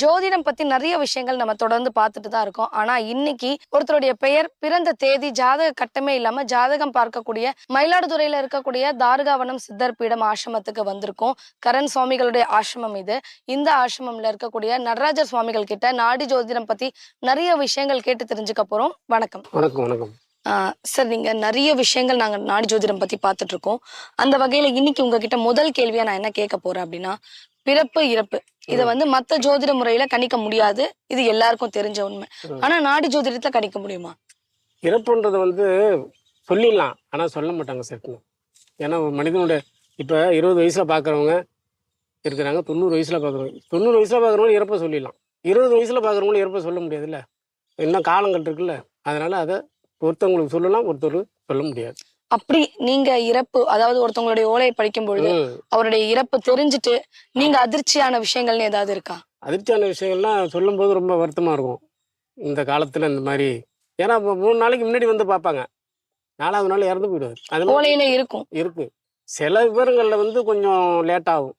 ஜோதிடம் பத்தி நிறைய விஷயங்கள் நம்ம தொடர்ந்து பார்த்துட்டு தான் இருக்கோம். ஆனா இன்னைக்கு ஒருத்தருடைய பெயர் பிறந்த தேதி ஜாதக கட்டமே இல்லாம ஜாதகம் பார்க்கக்கூடிய மயிலாடுதுறையில இருக்கக்கூடிய தாருகாவனம் சித்தர் பீடம் ஆசிரமத்துக்கு வந்திருக்கோம். கரண் சுவாமிகளுடைய ஆசிரமம் இது. இந்த ஆசிரமம்ல இருக்கக்கூடிய நடராஜர் சுவாமிகள் கிட்ட நாடி ஜோதிடம் பத்தி நிறைய விஷயங்கள் கேட்டு தெரிஞ்சுக்க போறோம். வணக்கம். வணக்கம் வணக்கம். ஆஹ் சார் நீங்க நிறைய விஷயங்கள் நாங்க நாடி ஜோதிடம் பத்தி பார்த்துட்டு இருக்கோம். அந்த வகையில இன்னைக்கு உங்ககிட்ட முதல் கேள்வியா நான் என்ன கேட்க போறேன் அப்படின்னா பிறப்பு இறப்பு. இத வந்து மத்த ஜோதிட முறையில கணிக்க முடியாது. இது எல்லாருக்கும் தெரிஞ்ச உண்மை. ஆனா நாடி ஜோதிடத்துல கணிக்க முடியுமா? இறப்புன்றது வந்து சொல்லிடலாம். ஆனால் சொல்ல மாட்டாங்க சட்டுன்னு. ஏன்னா ஒரு மனிதனுடைய இப்போ இருபது வயசில் பார்க்குறவங்க இருக்கிறாங்க தொண்ணூறு வயசில் பார்க்குறவங்க தொண்ணூறு வயசில் பார்க்குறவங்க இறப்பை சொல்லிடலாம். இருபது வயசில் பார்க்குறவங்களும் இறப்பை சொல்ல முடியாதுல்ல? இன்னும் காலங்கள் இருக்குல்ல? அதனால் அதை ஒருத்தவங்களுக்கு சொல்லலாம் ஒருத்தர் சொல்ல முடியாது. அப்படி நீங்க இறப்பு அதாவது ஒருத்தவங்களுடைய ஓலையை படிக்கும் பொழுது. அவருடைய இறப்பு தெரிஞ்சுட்டு நீங்க அதிர்ச்சியான விஷயங்கள்னு ஏதாவது இருக்கா? அதிர்ச்சியான விஷயங்கள்லாம் சொல்லும்போது ரொம்ப வருத்தமாக இருக்கும். இந்த காலத்தில் இந்த மாதிரி ஏன்னா மூணு நாளைக்கு முன்னாடி வந்து பார்ப்பாங்க. நாலாவது நாள் இறந்து போயிடுவார். அது ஓலையில இருக்கும். இருக்கு. சில விவரங்கள்ல வந்து கொஞ்சம் லேட் ஆகும்.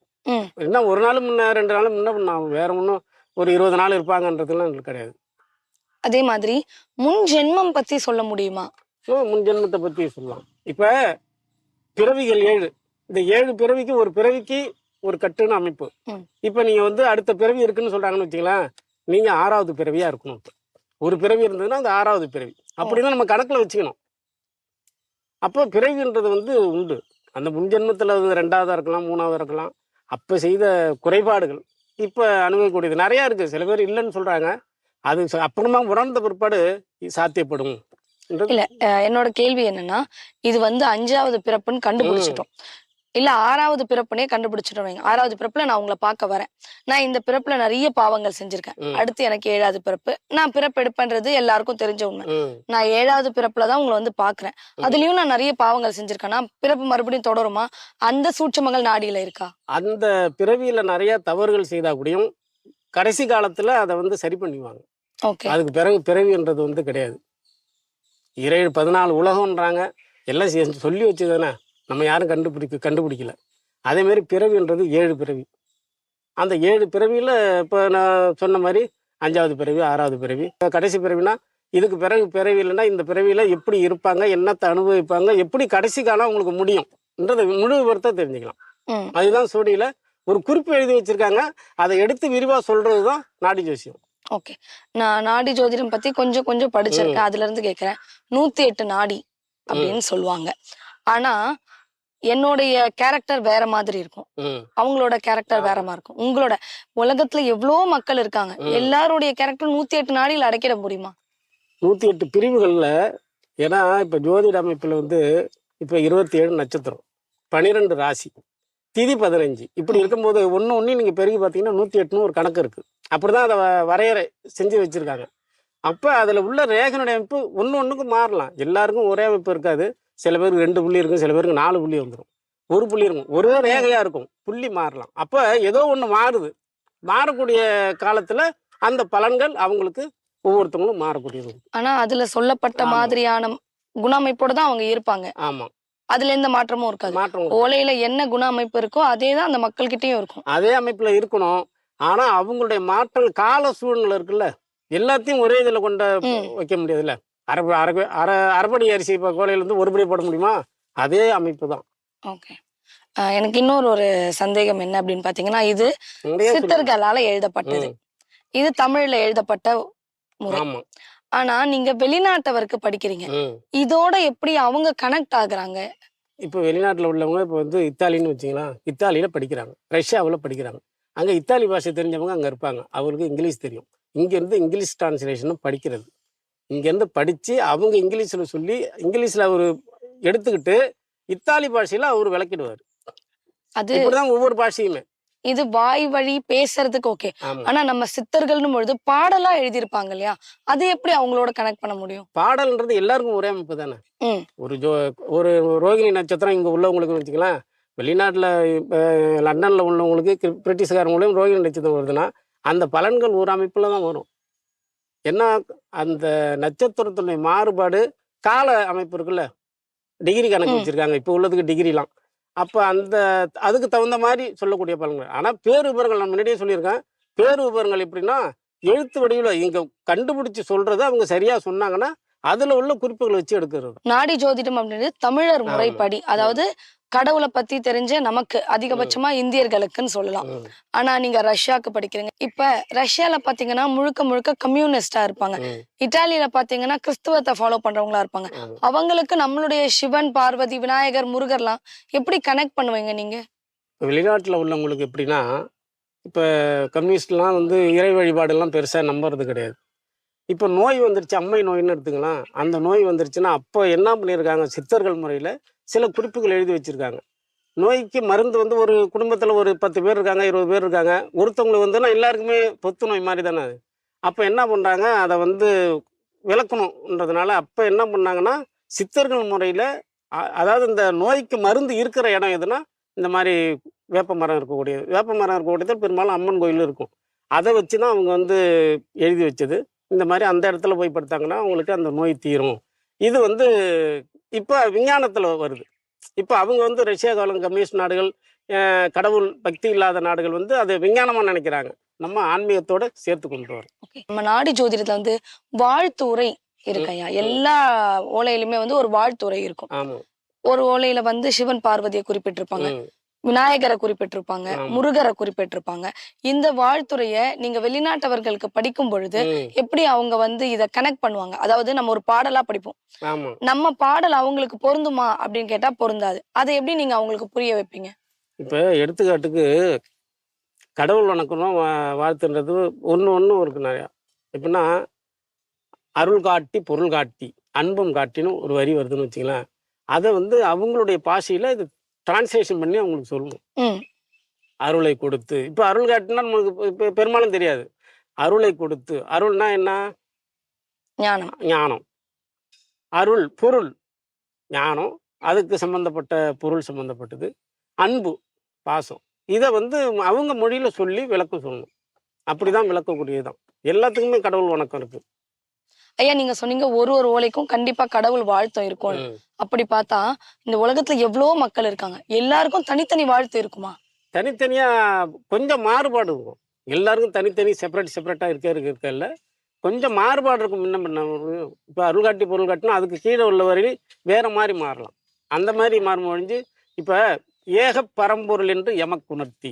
என்ன ஒரு நாள் முன்ன ரெண்டு நாள் முன்ன ஆகும் வேற ஒன்றும் ஒரு இருபது நாள் இருப்பாங்கன்றதுலாம் எங்களுக்கு கிடையாது. அதே மாதிரி முன் ஜென்மம் பத்தி சொல்ல முடியுமா? முன் ஜென்மத்தை பற்றி சொல்லலாம். இப்போ பிறவிகள் ஏழு. இந்த ஏழு பிறவிக்கு ஒரு பிறவிக்கு ஒரு கட்டுன்னு அமைப்பு. இப்போ நீங்கள் வந்து அடுத்த பிறவி இருக்குன்னு சொல்கிறாங்கன்னு வச்சுங்களேன் நீங்கள் ஆறாவது பிறவியாக இருக்கணும். இப்ப. ஒரு பிறவி இருந்ததுன்னா அந்த ஆறாவது பிறவி. அப்படிதான் நம்ம கணக்கில் வச்சுக்கணும். அப்போ பிறவின்றது வந்து உண்டு. அந்த முன் ஜென்மத்தில் வந்து ரெண்டாவதாக இருக்கலாம் மூணாவதாக இருக்கலாம். அப்போ செய்த குறைபாடுகள். இப்போ அனுபவிக்கக்கூடியது நிறையா இருக்குது சில பேர் இல்லைன்னு சொல்கிறாங்க அது அப்புறமா உணர்ந்த பிற்பாடு சாத்தியப்படும் இல்ல என்னோட கேள்வி என்னன்னா இது வந்து அஞ்சாவது பிறப்புன்னு கண்டுபிடிச்சிட்டோம். இல்ல ஆறாவது பிறப்புனே கண்டுபிடிச்சிட்டோம் வைங்க. ஆறாவது பிறப்புல நான் உங்களை பார்க்க வரேன். நான் இந்த பிறப்புல நிறைய பாவங்கள் செஞ்சிருக்கேன். அடுத்து எனக்கு ஏழாவது பிறப்பு. நான் பிறப்பெடுப்பேன்றது எல்லாருக்கும் தெரிஞ்ச உண்மை. நான் ஏழாவது பிறப்புல தான் உங்களை வந்து பாக்குறேன் அதுலயும் நான் நிறைய பாவங்கள் செஞ்சிருக்கேன். நான் பிறப்பு மறுபடியும் தொடருமா? அந்த சூட்சமங்கள் நாடியில இருக்கா? அந்த பிறவியில் நிறைய தவறுகள் செய்தா கூடயும் கடைசி காலத்தில் அதை வந்து சரி பண்ணிக்குவாங்க ஓகே. அதுக்கு பிறகு பிறவின்றது வந்து கிடையாது. இறைவு பதினாலு உலகம்ன்றாங்க. எல்லாம் சொல்லி வச்சுதானே நம்ம யாரும் கண்டுபிடிக்க கண்டுபிடிக்கல. அதேமாரி பிறவின்றது ஏழு பிறவி. அந்த ஏழு பிறவியில் இப்போ நான் சொன்ன மாதிரி அஞ்சாவது பிறவி ஆறாவது பிறவி. கடைசி பிறவினா இதுக்கு பிறகு பிறவி இல்லைன்னா இந்த பிறவியில் எப்படி இருப்பாங்க என்னத்தை அனுபவிப்பாங்க எப்படி கடைசி காலம் அவங்களுக்கு முடியும்ன்றதை முழு விவரத்தை தெரிஞ்சுக்கலாம். அதுதான் சோடியில் ஒரு குறிப்பு எழுதி வச்சிருக்காங்க. அதை எடுத்து விரிவாக சொல்றது தான் நாடி ஜோசியம். ஓகே. நான் நாடி ஜோதிடம் பத்தி கொஞ்சம் கொஞ்சம் படிச்சிருக்கேன். அதுல இருந்து கேக்குறேன். நூத்தி எட்டு நாடி அப்படின்னு சொல்லுவாங்க. ஆனா என்னுடைய கேரக்டர் வேற மாதிரி இருக்கும். அவங்களோட கேரக்டர் வேற மாதிரி இருக்கும். உங்களோட உலகத்துல எவ்வளோ மக்கள் இருக்காங்க. எல்லாருடைய கேரக்டர் நூத்தி எட்டு நாடியில் அடைக்கிட முடியுமா? நூற்றி எட்டு பிரிவுகளில் ஏன்னா இப்போ ஜோதிட அமைப்பில் வந்து இப்போ இருபத்தி ஏழு நட்சத்திரம் பன்னிரெண்டு ராசி. திதி பதினஞ்சு. இப்படி இருக்கும்போது ஒன்று ஒன்று நீங்கள் பெருகி பார்த்தீங்கன்னா நூற்றி எட்டுன்னு ஒரு கணக்கு இருக்குது அப்படி தான் அதை வரையறை செஞ்சு வச்சுருக்காங்க. அப்போ அதில் உள்ள ரேகனுடைய அமைப்பு ஒன்று ஒன்றுக்கு மாறலாம். எல்லாருக்கும் ஒரே அமைப்பு இருக்காது. சில பேருக்கு ரெண்டு புள்ளி இருக்கும் சில பேருக்கு நாலு புள்ளி வந்துடும் ஒரு புள்ளி இருக்கும். ஒரே ரேகையாக இருக்கும். புள்ளி மாறலாம். அப்போ ஏதோ ஒன்று மாறுது. மாறக்கூடிய காலத்தில் அந்த பலன்கள் அவங்களுக்கு ஒவ்வொருத்தவங்களும் மாறக்கூடியது. ஆனா அதுல சொல்லப்பட்ட. மாதிரியான குண அமைப்போட தான் அவங்க இருப்பாங்க. ஆமாம் அதுல எந்த மாற்றமும் இருக்காது. மாற்றம். ஓலையில என்ன குண அமைப்பு இருக்கோ அதே தான் அந்த மக்கள்கிட்டயும் இருக்கும். அதே அமைப்புல இருக்கணும். ஆனா அவங்களுடைய மாற்றம் கால சூழ்நிலை இருக்குல்ல? எல்லாத்தையும் ஒரே இதுல கொண்ட. வைக்க முடியாதுல்ல? அரை அரை அரை அரைப்படி அரிசி இப்போ கோலையில இருந்து ஒரு படி போட முடியுமா? அதே அமைப்பு தான். ஓகே. எனக்கு இன்னொரு ஒரு சந்தேகம் என்ன அப்படின்னு பாத்தீங்கன்னா இது. சித்தர்களால எழுதப்பட்டது. இது தமிழ்ல எழுதப்பட்ட முறை. ஆனா நீங்க வெளிநாட்டவருக்கு படிக்கிறீங்க. இதோட எப்படி அவங்க கனெக்ட் ஆகுறாங்க? இப்போ வெளிநாட்டுல உள்ளவங்க இப்போ வந்து இத்தாலின்னு வச்சுங்களா இத்தாலியில படிக்கிறாங்க. ரஷ்யாவுல படிக்கிறாங்க. அங்க இத்தாலி பாஷை தெரிஞ்சவங்க அங்க இருப்பாங்க. அவங்களுக்கு இங்கிலீஷ் தெரியும். இங்க இருந்து இங்கிலீஷ் டிரான்ஸ்லேஷனும் படிக்கிறது. இங்க இருந்து படிச்சு அவங்க இங்கிலீஷ்ல சொல்லி இங்கிலீஷ்ல அவர் எடுத்துக்கிட்டு இத்தாலி பாஷையில அவர் விளக்கிடுவார். அது இப்படிதான் ஒவ்வொரு பாஷையுமே. இது வாய் வழி பேசுறதுக்கு ஓகே ஆனா நம்ம சித்தர்கள்னு பொழுது பாடலா எழுதியிருப்பாங்க இல்லையா? அது எப்படி அவங்களோட கனெக்ட் பண்ண முடியும்? பாடல்ன்றது எல்லாருக்கும் ஒரே அமைப்பு தானே. ஒரு ஜோ ஒரு ரோகிணி நட்சத்திரம் இங்க உள்ளவங்களுக்கு வச்சுக்கலாம். வெளிநாட்டில் லண்டனில் உள்ளவங்களுக்கு கிரி- பிரிட்டிஷ்காரங்க மூலியம் ரோஹிணி நட்சத்திரம் வருதுன்னா அந்த பலன்கள் ஒரு அமைப்பில் தான் வரும். என்ன அந்த நட்சத்திரத்தினுடைய மாறுபாடு கால அமைப்பு இருக்குல்ல? டிகிரி கணக்கு. வச்சிருக்காங்க. இப்போ உள்ளதுக்கு டிகிரிலாம். அப்போ அந்த அதுக்கு தகுந்த மாதிரி சொல்லக்கூடிய பலன்கள். ஆனால் பேர் நான் முன்னாடியே சொல்லியிருக்கேன். பேர் விவரங்கள் எப்படின்னா எழுத்து வடிவில் இங்கே கண்டுபிடிச்சு சொல்றதை அவங்க சரியா சொன்னாங்கன்னா அதுல உள்ள குறிப்புகளை வச்சு எடுக்கிறது. நாடி ஜோதிடம் அப்படின்றது தமிழர் முறைப்படி அதாவது கடவுளை பத்தி தெரிஞ்ச நமக்கு அதிகபட்சமா இந்தியர்களுக்குன்னு சொல்லலாம். ஆனா நீங்க ரஷ்யாக்கு படிக்கிறீங்க. இப்ப ரஷ்யால பாத்தீங்கன்னா முழுக்க முழுக்க கம்யூனிஸ்டா இருப்பாங்க. இட்டாலியில பாத்தீங்கன்னா கிறிஸ்துவத்தை ஃபாலோ பண்றவங்களா இருப்பாங்க. அவங்களுக்கு நம்மளுடைய சிவன் பார்வதி விநாயகர் முருகர்லாம் எப்படி கனெக்ட் பண்ணுவீங்க நீங்க? வெளிநாட்டுல உள்ளவங்களுக்கு எப்படின்னா இப்போ கம்யூனிஸ்ட்லாம் வந்து இறை வழிபாடெல்லாம் பெருசாக நம்புறது கிடையாது. இப்போ நோய் வந்துருச்சு அம்மை நோயின்னு எடுத்துக்கலாம். அந்த நோய் வந்துருச்சுன்னா அப்போ என்ன பண்ணியிருக்காங்க? சித்தர்கள் முறையில் சில குறிப்புகள் எழுதி வச்சுருக்காங்க. நோய்க்கு மருந்து வந்து ஒரு குடும்பத்தில் ஒரு பத்து பேர் இருக்காங்க இருபது பேர் இருக்காங்க. ஒருத்தவங்களுக்கு வந்துன்னா எல்லாருக்குமே தொத்து நோய் மாதிரி தானே அது. அப்போ என்ன பண்ணுறாங்க அதை வந்து விளக்கணுன்றதுனால அப்போ என்ன பண்ணாங்கன்னா சித்தர்கள் முறையில் அதாவது இந்த நோய்க்கு மருந்து இருக்கிற இடம் எதுனா இந்த மாதிரி வேப்ப மரம் இருக்கக்கூடியது வேப்ப மரம் இருக்கக்கூடியது பெரும்பாலும் அம்மன் கோயில் இருக்கும். அதை வச்சு தான் அவங்க வந்து எழுதி வச்சது. இந்த மாதிரி அந்த இடத்துல போய் படுத்தாங்கன்னா அவங்களுக்கு அந்த நோய் தீரும். இது வந்து இப்போ விஞ்ஞானத்தில் வருது. இப்போ அவங்க வந்து ரஷ்யா காலம் கம்யூனிஸ்ட் நாடுகள் கடவுள் பக்தி இல்லாத நாடுகள் வந்து அதை விஞ்ஞானமாக நினைக்கிறாங்க. நம்ம ஆன்மீகத்தோட சேர்த்து கொண்டு வரோம். நம்ம நாடி ஜோதிடத்துல வந்து வாழ்த்துரை இருக்கையா எல்லா ஓலையிலுமே வந்து ஒரு வாழ்த்துரை இருக்கும். ஆமாம் ஒரு ஓலையில வந்து சிவன் பார்வதியை குறிப்பிட்டிருப்பாங்க. விநாயகரை குறிப்பிட்டிருப்பாங்க. முருகரை குறிப்பிட்டிருப்பாங்க. இந்த வாழ்த்துறைய நீங்க வெளிநாட்டவர்களுக்கு படிக்கும் பொழுது எப்படி அவங்க வந்து இத கனெக்ட் பண்ணுவாங்க? அதாவது நம்ம ஒரு பாடலா படிப்போம். நம்ம பாடல் அவங்களுக்கு பொருந்துமா அப்படின்னு கேட்டா பொருந்தாது. அதை எப்படி நீங்க அவங்களுக்கு புரிய வைப்பீங்க? இப்போ எடுத்துக்காட்டுக்கு கடவுள் வணக்கணும் வா- வாழ்த்துன்றது ஒன்று ஒன்று இருக்கு நிறையா. எப்படின்னா அருள் காட்டி பொருள் காட்டி அன்பும் காட்டின்னு ஒரு வரி வருதுன்னு வச்சுங்களேன். அதை வந்து அவங்களுடைய பாஷையில் இது டிரான்ஸ்லேஷன் பண்ணி அவங்களுக்கு சொல்லணும் அருளை கொடுத்து இப்போ அருள் காட்டினா நம்மளுக்கு பெரும்பாலும் தெரியாது. அருளை கொடுத்து அருள்னா என்ன? ஞானம். ஞானம். அருள் பொருள் ஞானம். அதுக்கு சம்பந்தப்பட்ட பொருள் சம்பந்தப்பட்டது. அன்பு பாசம். இதை வந்து அவங்க மொழியில சொல்லி விளக்கம் சொல்லணும். அப்படிதான் விளக்கக்கூடியதுதான். எல்லாத்துக்குமே கடவுள் வணக்கம் இருக்கு. ஐயா நீங்க சொன்னீங்க ஒரு ஒரு ஓலைக்கும் கண்டிப்பா கடவுள் வாழ்த்தம் இருக்கும். அப்படி பார்த்தா இந்த உலகத்துல எவ்வளவோ மக்கள் இருக்காங்க? எல்லாருக்கும் தனித்தனி வாழ்த்து இருக்குமா? தனித்தனியா கொஞ்சம் மாறுபாடு இருக்கும். எல்லாருக்கும் தனித்தனி செப்பரேட் செப்பரேட்டா இருக்க இருக்க இருக்கல கொஞ்சம் மாறுபாடு இருக்கும். முன்ன பின்ன இப்போ அருள் காட்டி பொருள் காட்டினா அதுக்கு கீழே உள்ள வரையில் வேற மாதிரி மாறலாம். அந்த மாதிரி மாறும் ஒழிஞ்சு இப்போ ஏக பரம்பொருள் என்று எமக்குணர்த்தி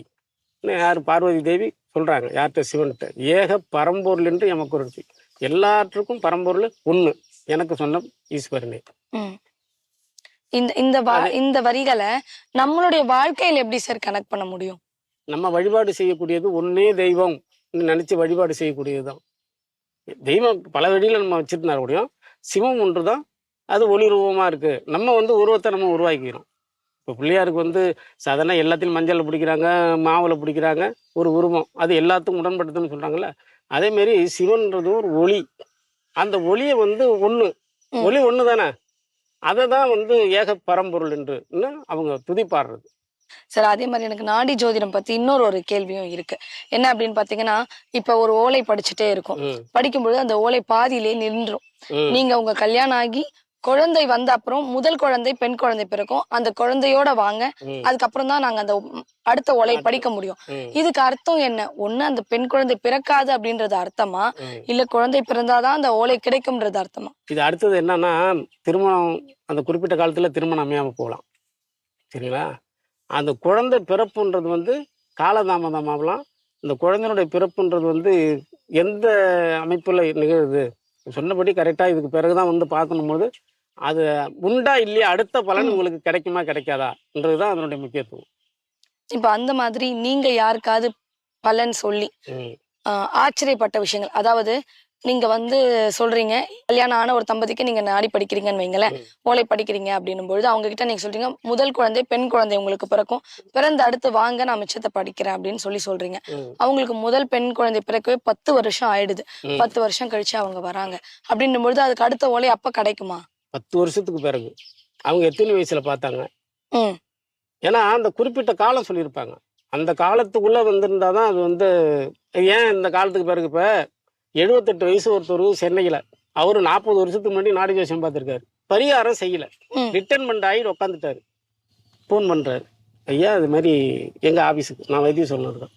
யார்? பார்வதி தேவி சொல்றாங்க யார்கிட்ட? சிவன்கிட்ட. ஏக பரம்பொருள் என்று எமக்குணர்த்தி எல்லாற்றுக்கும் பரம்பொருள் ஒண்ணு. எனக்கு சொன்ன ஈஸ்வரனே. இந்த இந்த இந்த வரிகளை நம்மளுடைய வாழ்க்கையில எப்படி சார் கனெக்ட் பண்ண முடியும்? நம்ம வழிபாடு செய்யக்கூடியது ஒன்னே தெய்வம். நினைச்சு வழிபாடு செய்யக்கூடியதுதான். தெய்வம் பல வழியில நம்ம வச்சிருந்தா முடியும் சிவம் ஒன்று தான் அது ஒளி ரூபமா இருக்கு. நம்ம வந்து உருவத்தை நம்ம உருவாக்கிக்கிறோம். இப்போ பிள்ளையாருக்கு வந்து சாதாரண எல்லாத்தையும் மஞ்சள் பிடிக்கிறாங்க மாவுல பிடிக்கிறாங்க ஒரு உருவம். அது எல்லாத்துக்கும் உடன்படுத்துன்னு சொல்றாங்கல்ல. அதே மாதிரி சிவன்றது ஒரு ஒளி. அந்த ஒளியை வந்து ம். ஒளி ஒண்ணு தானே அதை தான் வந்து ஏக பரம்பொருள் என்று அவங்க துதிப்பாடுறது சார் அதே மாதிரி எனக்கு நாடி ஜோதிடம் பத்தி இன்னொரு ஒரு கேள்வியும் இருக்கு. என்ன அப்படின்னு பாத்தீங்கன்னா இப்ப ஒரு ஓலை படிச்சுட்டே இருக்கும். படிக்கும்பொழுது அந்த ஓலை பாதியிலே நின்றும். நீங்க உங்க கல்யாணம் ஆகி குழந்தை வந்த அப்புறம் முதல் குழந்தை பெண் குழந்தை பிறக்கும். அந்த குழந்தையோட வாங்க. அதுக்கப்புறம் தான் நாங்க அந்த அடுத்த ஓலை படிக்க முடியும். இதுக்கு அர்த்தம் என்ன? ஒண்ணு அந்த பெண் குழந்தை பிறக்காது அப்படின்றது அர்த்தமா. இல்ல குழந்தை பிறந்தாதான் அந்த ஓலை கிடைக்கும்ன்றது அர்த்தமா? இது அடுத்தது என்னன்னா திருமணம் அந்த குறிப்பிட்ட காலத்துல திருமணம் அமையாம போகலாம். சரிங்களா? அந்த குழந்தை பிறப்புன்றது வந்து காலதாமதமாகலாம். இந்த குழந்தையினுடைய பிறப்புன்றது வந்து எந்த அமைப்புல நிகழுது? சொன்னபடி கரெக்டா இதுக்கு பிறகுதான் வந்து பார்க்கணும் போது அது உண்டா இல்லையா? அடுத்த பலன். உங்களுக்கு கிடைக்குமா கிடைக்காதான்றதுதான் அதனுடைய முக்கியத்துவம். இப்ப அந்த மாதிரி நீங்க யாருக்காவது பலன் சொல்லி ஆச்சரியப்பட்ட விஷயங்கள். அதாவது நீங்க வந்து சொல்றீங்க கல்யாணம் ஆன ஒரு தம்பதிக்கு நீங்க நாடி படிக்கிறீங்கன்னு வைங்களேன். ஓலை படிக்கிறீங்க அப்படின்னும் பொழுது அவங்க கிட்ட நீங்க சொல்றீங்க முதல் குழந்தை பெண் குழந்தை உங்களுக்கு பிறக்கும். பிறந்த அடுத்து வாங்க நான் மிச்சத்தை படிக்கிறேன் அப்படின்னு சொல்லி சொல்றீங்க. அவங்களுக்கு முதல் பெண் குழந்தை பிறக்கவே பத்து வருஷம் ஆயிடுது. பத்து வருஷம் கழிச்சு அவங்க வராங்க. அப்படின்னும் பொழுது அதுக்கு அடுத்த ஓலை அப்ப கிடைக்குமா? பத்து வருஷத்துக்கு பிறகு. அவங்க எத்தனை வயசுல பார்த்தாங்க? ஏன்னா அந்த குறிப்பிட்ட காலம் சொல்லியிருப்பாங்க. அந்த காலத்துக்குள்ள வந்திருந்தா தான் அது வந்து ஏன் இந்த காலத்துக்கு பிறகு இப்போ எழுபத்தெட்டு வயசு ஒருத்தர் சென்னையில் அவர் நாற்பது வருஷத்துக்கு முன்னாடி நாடி ஜோசியம் பார்த்துருக்காரு. பரிகாரம் செய்யல. ம். ரிட்டர்ன்மெண்ட் ஆகி உட்காந்துட்டாரு ஃபோன் பண்ணுறாரு ஐயா இது மாதிரி எங்கள் ஆஃபீஸுக்கு நான் வைத்தியம் சொன்னதுதான்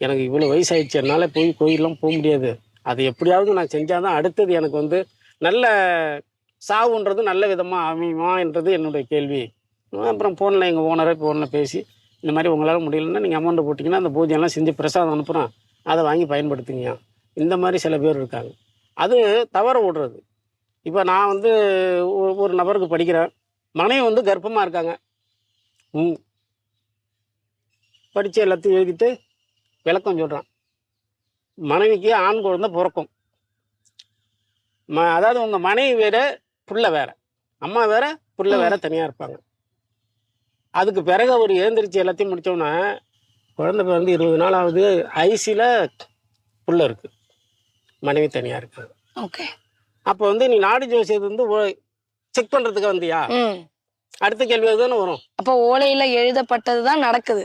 எனக்கு இவ்வளோ வயசாயிடுச்சு என்னால் போய் கோயிலெலாம் போக முடியாது. அது எப்படியாவது நான் செஞ்சால் தான் அடுத்தது எனக்கு வந்து நல்ல சாவுன்றது நல்ல விதமாக அமையுமான்றது என்னுடைய கேள்வி. அப்புறம் ஃபோனில் எங்கள் ஓனரை ஃபோனில் பேசி இந்த மாதிரி உங்களால் முடியலன்னா நீங்கள் அமௌண்ட்டை போட்டிங்கன்னா அந்த பூஜையெல்லாம் செஞ்சு பிரசாதம் அனுப்புகிறோம் அதை வாங்கி பயன்படுத்துங்க இந்த மாதிரி சில பேர் இருக்காங்க. அது தவற விடுறது. இப்போ நான் வந்து ஒரு- நபருக்கு படிக்கிறேன். மனைவி வந்து கர்ப்பமாக இருக்காங்க. ம் படித்து எல்லாத்தையும் எழுதிட்டு விளக்கம் சொல்கிறான் மனைவிக்கு ஆண் குழந்தை பிறக்கும். ம அதாவது உங்கள் மனைவி வேற புள்ள வேற. அம்மா வேற புள்ள வேற தனியாக இருப்பாங்க. அதுக்கு பிறகு அவர் எழுந்திரிச்சு எல்லாத்தையும் முடித்தோன்னே குழந்தை பிறந்து இருபது நாள் ஆகுது ஐசியில் புள்ள இருக்கு. மனைவி தனியாக இருக்காங்க ஓகே. அப்போ வந்து நீ நாடி ஜோசியத்தை வந்து செக் பண்ணுறதுக்கு வந்தியா? அடுத்த கேள்வி அதுதானே வரும். அப்போ ஓலையில எழுதப்பட்டதுதான் நடக்குது.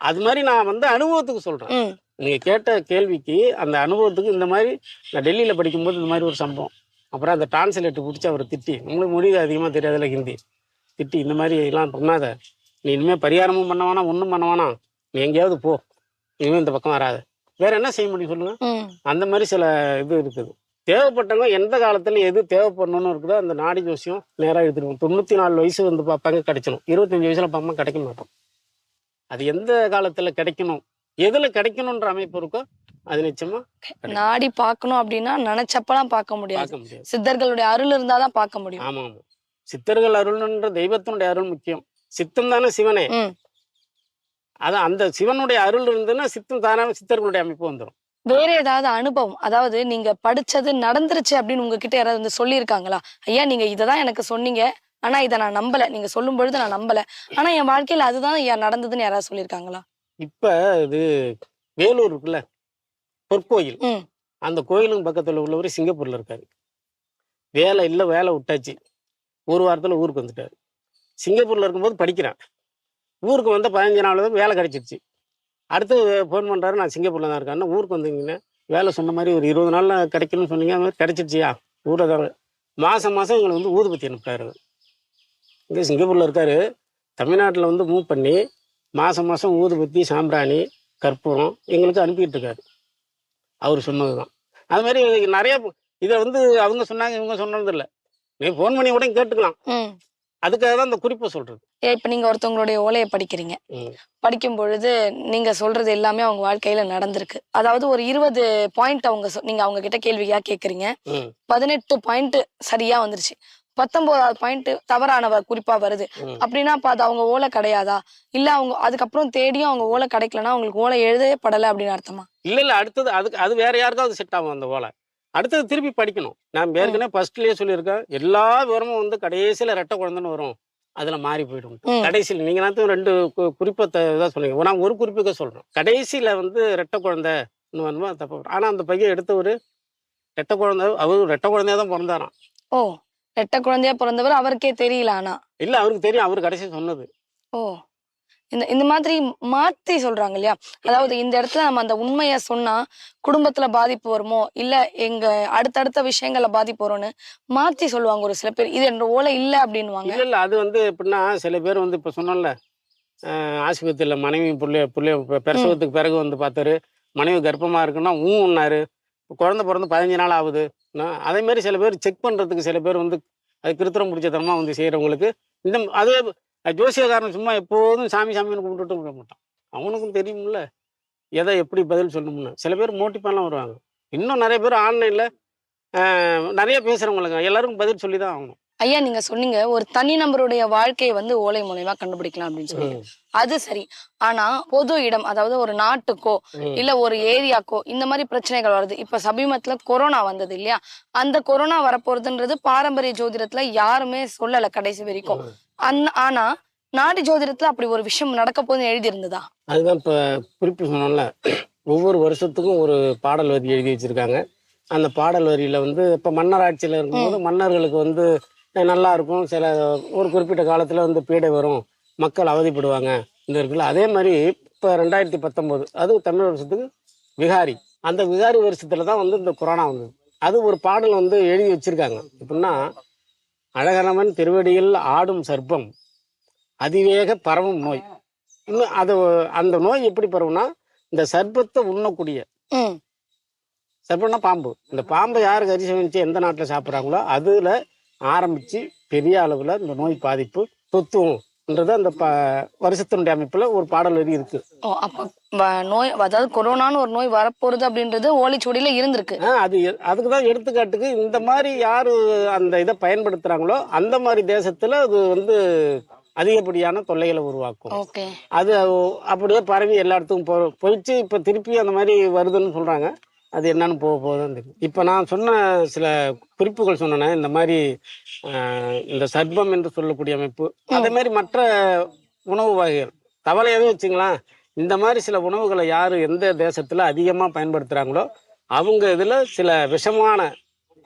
அது மாதிரி நான் வந்து அனுபவத்துக்கு சொல்கிறேன் நீங்கள் கேட்ட கேள்விக்கு அந்த அனுபவத்துக்கு இந்த மாதிரி நான் டெல்லியில் படிக்கும்போது இந்த மாதிரி ஒரு சம்பவம். அப்புறம் அந்த டிரான்ஸ்லேட்டர் பிடிச்சி அவரை திட்டி. உங்களுக்கு மொழி அதிகமாக தெரியாதுல ஹிந்தி. திட்டி இந்த மாதிரி எல்லாம் பண்ணாத. நீ இனிமேல் பரிகாரமும் பண்ண வேணாம் ஒன்றும் பண்ண வேணாம். நீ எங்கேயாவது போ. இனிமேல் இந்த பக்கம் வராத. வேற என்ன செய்ய முடியும் சொல்லுங்க? அந்த மாதிரி சில இது இருக்குது. தேவைப்பட்டவங்க எந்த காலத்துல எது தேவைப்படணும்னு இருக்குதோ அந்த நாடி ஜோசியம் நேராக எடுத்துருவோம். தொண்ணூற்றி நாலு வயசு வந்து பார்ப்பாங்க கிடைச்சிடும் இருபத்தஞ்சு வயசுல பார்ப்போம் கிடைக்க மாட்டோம். அது எந்த காலத்துல கிடைக்கணும்? எதுல கிடைக்கணுன்ற அமைப்பு இருக்கோ அது நிச்சயமா நாடி பார்க்கணும் அப்படின்னா நினைச்சப்பெல்லாம் பார்க்க முடியாது. சித்தர்களுடைய அருள் இருந்தாதான் பார்க்க முடியும். ஆமா ஆமா சித்தர்கள் அருள்ன்ற தெய்வத்தினுடைய அருள் முக்கியம். சித்தம் தானே சிவனே. அதான் அந்த சிவனுடைய அருள் இருந்ததுன்னா சித்தம் தானே சித்தர்களுடைய அமைப்பு வந்துடும் வேற ஏதாவது அனுபவம் அதாவது நீங்க படிச்சது நடந்துருச்சு அப்படின்னு உங்ககிட்ட யாராவது வந்து சொல்லியிருக்காங்களா? ஐயா நீங்க இததான் எனக்கு சொன்னீங்க. ஆனா இதை நான் நம்பல. நீங்க சொல்லும் பொழுது நான் நம்பல. ஆனா என் வாழ்க்கையில அதுதான் ஐயா நடந்ததுன்னு யாராவது சொல்லியிருக்காங்களா? இப்ப இது வேலூர் இருக்குல்ல பொற்கோயில். அந்த கோயிலுக்கு பக்கத்துல உள்ளவர் சிங்கப்பூர்ல இருக்காரு. வேலை இல்லை வேலை விட்டாச்சு. ஒரு வாரத்தில் ஊருக்கு வந்துட்டார். சிங்கப்பூரில் இருக்கும்போது படிக்கிறேன். ஊருக்கு வந்த பதினஞ்சு நாள் தான் வேலை கிடச்சிருச்சு. அடுத்து ஃபோன் பண்ணுறாரு நான் சிங்கப்பூரில் தான் இருக்கேன். ஊருக்கு வந்தீங்கன்னா வேலை சொன்ன மாதிரி ஒரு இருபது நாளில் கிடைக்கணும்னு சொன்னீங்க. அது மாதிரி கிடச்சிருச்சியா? ஊரில் தான் மாதம் மாதம் எங்களை வந்து ஊதுபத்தி அனுப்புறாரு இங்கே சிங்கப்பூரில் இருக்காரு. தமிழ்நாட்டில் வந்து மூவ் பண்ணி மாதம் மாதம் ஊதுபத்தி சாம்பிராணி கற்பூரம் எங்களுக்கு அனுப்பிக்கிட்டு இருக்காரு. அவர் சொன்னது தான் அது மாதிரி நிறைய இதை வந்து அவங்க சொன்னாங்க இவங்க சொன்னதில்லை நீ ஃபோன் பண்ணி கூட கேட்டுக்கலாம். அதுக்காக தான் இந்த குறிப்பை சொல்றது. இப்ப நீங்க ஒருத்தவங்களுடைய ஓலையை படிக்கிறீங்க. படிக்கும் பொழுது நீங்க சொல்றது எல்லாமே அவங்க வாழ்க்கையில நடந்திருக்கு. அதாவது ஒரு இருபது பாயிண்ட் அவங்க நீங்க அவங்க கிட்ட கேள்வியா கேக்குறீங்க. பதினெட்டு பாயிண்ட் சரியா வந்துருச்சு. பத்தொன்பதாவது பாயிண்ட் தவறான வ- குறிப்பா வருது. அப்படின்னா அப்ப அது அவங்க ஓலை கிடையாதா? இல்ல அவங்க அதுக்கப்புறம் தேடியும் அவங்க ஓலை கிடைக்கலன்னா அவங்களுக்கு ஓலை எழுதவே படல அப்படின்னு அர்த்தமா? இல்ல இல்ல அடுத்தது அதுக்கு அது வேற யாருக்காவது செட் ஆகும் அந்த ஓலை. அடுத்தது திருப்பி படிக்கணும். நான் ஏற்கனவே ஃபர்ஸ்ட்லயே சொல்லியிருக்கேன். எல்லா விவரமும் வந்து கடைசியில ரெட்டை குழந்தைன்னு வரும். அதுல மாறி போயிடும். கடைசியில் நீங்க நான் ரெண்டு குறிப்பை தான் சொன்னீங்க நான் ஒரு குறிப்புக்கு சொல்றேன். கடைசியில வந்து ரெட்டை குழந்தை வருமா தப்பு. ஆனா அந்த பையன் எடுத்தவர் ரெட்டை குழந்தை அவர் ரெட்டை குழந்தையா தான் பிறந்தாராம். ஓ ரெட்ட குழந்தையா பிறந்தவர் அவருக்கே தெரியல ஆனா. இல்ல அவருக்கு தெரியும். அவர் கடைசி சொன்னது. ஓ. இந்த இந்த மாதிரி மாத்தி சொல்றாங்க இல்லையா? அதாவது இந்த இடத்துல நம்ம அந்த உண்மைய சொன்னா குடும்பத்துல பாதிப்பு வருமோ? இல்ல எங்க அடுத்தடுத்த விஷயங்கள்ல பாதிப்பு வரும்னு மாத்தி சொல்லுவாங்க ஒரு சில பேர். இது என்ற ஓலை இல்ல அப்படின்னுவாங்க. இல்ல இல்ல. அது வந்து எப்படின்னா சில பேர் வந்து இப்ப சொன்னோம்ல ஆஸ்பத்திரியில மனைவி புள்ளைய புள்ளைய பிரசவத்துக்கு பிறகு வந்து பார்த்தாரு மனைவி கர்ப்பமா இருக்குன்னா ஊன்னாரு குழந்தை பிறந்து பதினஞ்சு நாள் ஆகுது. அதே மாதிரி சில பேர் செக் பண்றதுக்கு சில பேர் வந்து அது கிருத்திரம் பிடிச்சதனமா வந்து செய்யறவங்களுக்கு இந்த அதே ஜோசியக்காரன் சும்மா எப்போதும் சாமி சாமின்னு கும்பிட்டுட்டு விட மாட்டான். அவனுக்கும் தெரியும்ல. எதை எப்படி பதில் சொல்லணும்னு. சில பேர் மோட்டிப்பாலாம் வருவாங்க. இன்னும் நிறைய பேர் ஆன்லைனில் நிறைய பேசுகிறவங்களுங்க எல்லாருக்கும் பதில் சொல்லி தான் ஆகணும். ஐயா நீங்க சொன்னீங்க ஒரு தனி நபருடைய வாழ்க்கையை வந்து ஓலை மூலயமா கண்டுபிடிக்கலாம் அப்படின்னு சொல்லி அது சரி. ஆனா பொது இடம் அதாவது ஒரு நாட்டுக்கோ. இல்ல ஒரு ஏரியாக்கோ இந்த மாதிரி பிரச்சனைகள் வருது. இப்ப சமீபத்துல கொரோனா வந்தது இல்லையா? அந்த கொரோனா வரப்போறதுன்றது பாரம்பரிய ஜோதிடத்துல யாருமே சொல்லல கடைசி வரைக்கும். அந் ஆனா நாடி ஜோதிடத்துல அப்படி ஒரு விஷயம் நடக்க போகுதுன்னு எழுதி இருந்ததா அதுதான் இப்போ குறிப்பு சொன்னோம்ல. ஒவ்வொரு வருஷத்துக்கும் ஒரு பாடல் வரி எழுதி வச்சிருக்காங்க. அந்த பாடல் வரியில வந்து இப்போ மன்னர் ஆட்சியில் இருக்கும்போது மன்னர்களுக்கு வந்து நல்லா இருக்கும் சில ஒரு குறிப்பிட்ட காலத்தில் வந்து பீடை வரும். மக்கள் அவதிப்படுவாங்க. இந்த இருக்குல்ல அதே மாதிரி இப்போ ரெண்டாயிரத்தி பத்தொம்போது அது தமிழ் வருஷத்துக்கு விகாரி. அந்த விகாரி வருஷத்துல தான் வந்து இந்த கொரோனா வந்தது. அது ஒரு பாடல் வந்து எழுதி வச்சிருக்காங்க. எப்படின்னா அழகரவன் திருவடியில் ஆடும் சர்ப்பம் அதிவேக பரவும் நோய். இன்னும் அது அந்த நோய் எப்படி பரவும்னா இந்த சர்ப்பத்தை உண்ணக்கூடிய. சர்ப்பம்னா பாம்பு. இந்த பாம்பை யார் கறி எந்த நாட்டில் சாப்பிட்றாங்களோ அதில் ஆரம்பித்து பெரிய அளவில் இந்த நோய் பாதிப்பு தொத்துவம்ன்றது அந்த ப வருஷத்தினுடைய அமைப்பில் ஒரு பாடல் வரி இருக்கு. ஓ அப்ப நோய் அதாவது கொரோனான்னு ஒரு நோய் வரப்போறது அப்படின்றது ஓலைச்சுவடியில இருந்திருக்கு. ஆ, அது அதுக்கு தான் எடுத்துக்காட்டுக்கு இந்த மாதிரி யார் அந்த இதை பயன்படுத்துகிறாங்களோ அந்த மாதிரி தேசத்தில் அது வந்து அதிகப்படியான தொல்லைகளை உருவாக்கும். அது அப்படியே பரவி எல்லா இடத்துக்கும் போ போயிடுச்சு. இப்போ திருப்பி அந்த மாதிரி வருதுன்னு சொல்கிறாங்க அது என்னன்னு போக போகுதுன்னு தெரியும். இப்போ நான் சொன்ன சில குறிப்புகள் சொன்னேன் இந்த மாதிரி இந்த சர்ப்பம் என்று சொல்லக்கூடிய அமைப்பு அதே மாதிரி மற்ற உணவு வகைகள் தவளையாவே வச்சுங்களேன் இந்த மாதிரி சில உணவுகளை யார் எந்த தேசத்தில் அதிகமாக பயன்படுத்துகிறாங்களோ அவங்க இதில் சில விஷமான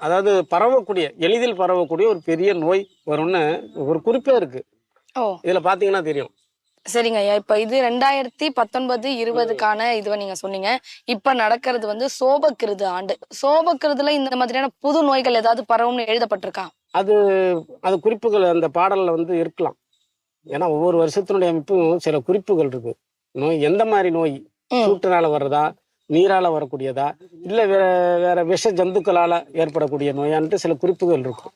அதாவது பரவக்கூடிய எளிதில் பரவக்கூடிய ஒரு பெரிய நோய் வரும்னு ஒரு குறிப்பே இருக்குது இதில் பார்த்தீங்கன்னா தெரியும். சரிங்க ஐயா. இப்ப இது ரெண்டாயிரத்தி பத்தொன்பது இருபதுக்கான இதுவை நீங்க சொன்னீங்க. இப்ப நடக்கிறது வந்து சோபக்கிருது ஆண்டு. சோபக்கிருதுல இந்த மாதிரியான புது நோய்கள் ஏதாவது பரவும்னு எழுதப்பட்டிருக்கா? அது அது குறிப்புகள் அந்த பாடல்ல வந்து இருக்கலாம். ஏன்னா ஒவ்வொரு வருஷத்தினுடைய அமைப்பும் சில குறிப்புகள் இருக்கு. நோய் எந்த மாதிரி நோய். சூட்டுனால வர்றதா? நீரால வரக்கூடியதா? இல்ல வேற வேற விஷ ஜந்துக்களால ஏற்படக்கூடிய நோயான்ட்டு சில குறிப்புகள் இருக்கும்.